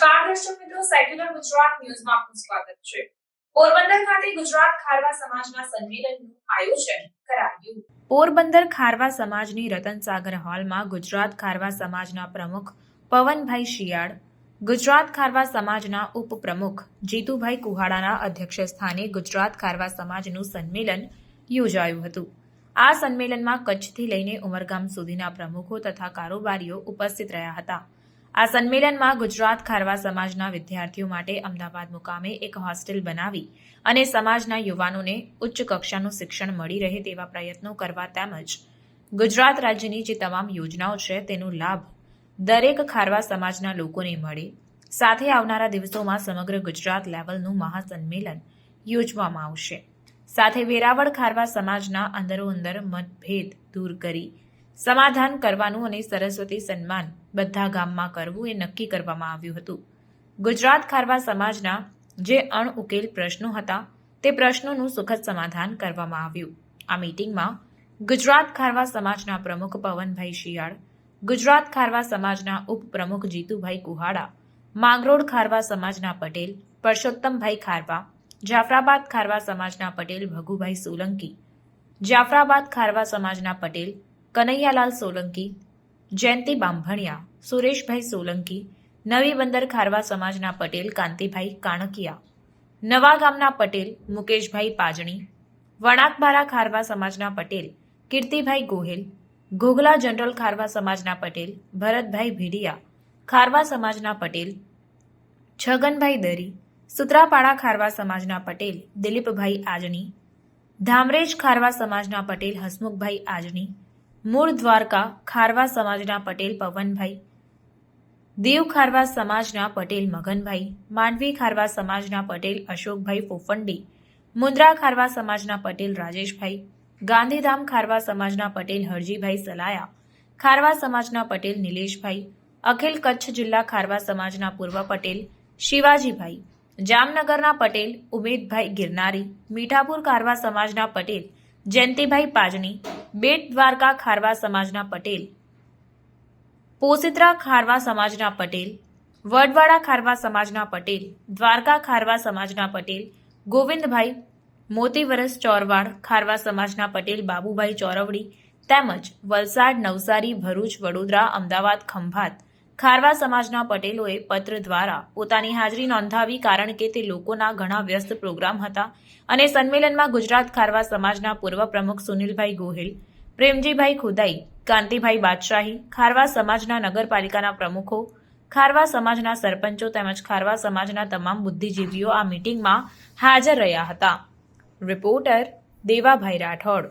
દર્શક મિત્રો. સેક્યુલર ગુજરાત ન્યૂઝમાં આપનું સ્વાગત છે. પોરબંદર ખાતે ગુજરાત ખારવા સમાજના સંમેલનનું આયોજન કરાયું. પોરબંદર ખારવા સમાજની રતનસાગર હોલમાં ગુજરાત ખારવા સમાજના પ્રમુખ પવનભાઈ શિયાળ, ગુજરાત ખારવા સમાજના ઉપપ્રમુખ જીતુભાઈ કુહાડાના અધ્યક્ષ સ્થાને ગુજરાત ખારવા સમાજનું સંમેલન યોજાયું હતું. આ સંમેલનમાં કચ્છથી લઈને ઉમરગામ સુધીના પ્રમુખો તથા કારોબારીઓ ઉપસ્થિત રહ્યા હતા. આ સંમેલનમાં ગુજરાત ખારવા સમાજના વિદ્યાર્થીઓ માટે અમદાવાદ મુકામે એક હોસ્ટેલ બનાવી અને સમાજના યુવાનોને ઉચ્ચ કક્ષાનું શિક્ષણ મળી રહે તેવા પ્રયત્નો કરવા તેમજ ગુજરાત રાજ્યની જે તમામ યોજનાઓ છે તેનો લાભ દરેક ખારવા સમાજના લોકોને મળે. સાથે આવનારા દિવસોમાં સમગ્ર ગુજરાત લેવલનું મહાસંમેલન યોજવામાં આવશે. સાથે વેરાવળ ખારવા સમાજના અંદરોઅંદર મતભેદ દૂર કરી સમાધાન કરવાનું અને સરસ્વતી સન્માન બધા ગામમાં કરવું એ નક્કી કરવામાં આવ્યું હતું. ગુજરાત ખારવા સમાજના જે અણઉકેલ પ્રશ્નો હતા, તે પ્રશ્નોનું સુખદ સમાધાન કરવામાં આવ્યું. આ મીટિંગમાં ગુજરાત ખારવા સમાજના પ્રમુખ પવનભાઈ શિયાળ, ગુજરાત ખારવા સમાજના ઉપપ્રમુખ જીતુભાઈ કુહાડા, માંગરોળ ખારવા સમાજના પટેલ, પરસોત્તમભાઈ ખારવા, જાફરાબાદ ખારવા સમાજના પટેલ ભગુભાઈ સોલંકી, જાફરાબાદ ખારવા સમાજના પટેલ કનૈયાલાલ સોલંકી, જયંતિ બાંભણિયા, સુરેશભાઈ સોલંકી, નવી બંદર ખારવા સમાજના પટેલ, કાંતિભાઈ કાણકિયા, નવા ગામના પટેલ, મુકેશભાઈ પાજણી, વણાકબારા ખારવા સમાજના પટેલ, કીર્તિભાઈ ગોહિલ, ઘોઘલા જનરલ ખારવા સમાજના પટેલ, ભરતભાઈ ભીડિયા, ખારવા સમાજના પટેલ, છગનભાઈ દરી, સુત્રાપાડા ખારવા સમાજના પટેલ, દિલીપભાઈ આજણી ધામરેજ ખારવા સમાજના પટેલ, હસમુખભાઈ આજણી મૂળ દ્વારકા ખારવા સમાજના પટેલ પવનભાઈ. દેવ ખારવા સમાજના પટેલ મગનભાઈ. માંડવી ખારવા સમાજના પટેલ અશોકભાઈ ફોફંડી. મુન્દ્રા ખારવા સમાજના પટેલ રાજેશભાઈ. ગાંધીધામ ખારવા સમાજના પટેલ હરજીભાઈ સલાયા. ખારવા સમાજના પટેલ નિલેશભાઈ. અખિલ કચ્છ જિલ્લા ખારવા સમાજના પૂર્વ પટેલ શિવાજીભાઈ. જામનગરના પટેલ ઉમેદભાઈ ગિરનારી. મીઠાપુર ખારવા સમાજના પટેલ જયંતિભાઈ પાજણી બેટ દ્વારકા ખારવા સમાજના પટેલ. પોસિત્રા ખારવા સમાજના પટેલ, વડવાડા ખારવા સમાજના પટેલ, દ્વારકા ખારવા સમાજના પટેલ, ગોવિંદભાઈ મોતીવરસ ચોરવાડ ખારવા સમાજના પટેલ, બાબુભાઈ ચોરવડી, તેમજ વલસાડ નવસારી ભરૂચ વડોદરા અમદાવાદ ખંભાત ખારવા સમાજના પટેલોએ પત્ર દ્વારા પોતાની હાજરી નોંધાવી કારણ કે તે લોકોના ઘણા વ્યસ્ત પ્રોગ્રામ હતા અને સંમેલનમાં ગુજરાત ખારવા સમાજના પૂર્વ પ્રમુખ સુનિલભાઈ ગોહિલ, પ્રેમજીભાઈ ખુદાઈ, કાંતિભાઈ બાદશાહી, ખારવા સમાજના નગરપાલિકાના પ્રમુખો, ખારવા સમાજના સરપંચો તેમજ ખારવા સમાજના તમામ બુદ્ધિજીવીઓ આ મીટિંગમાં હાજર રહ્યા હતા. Reporter Devabhai Rathod.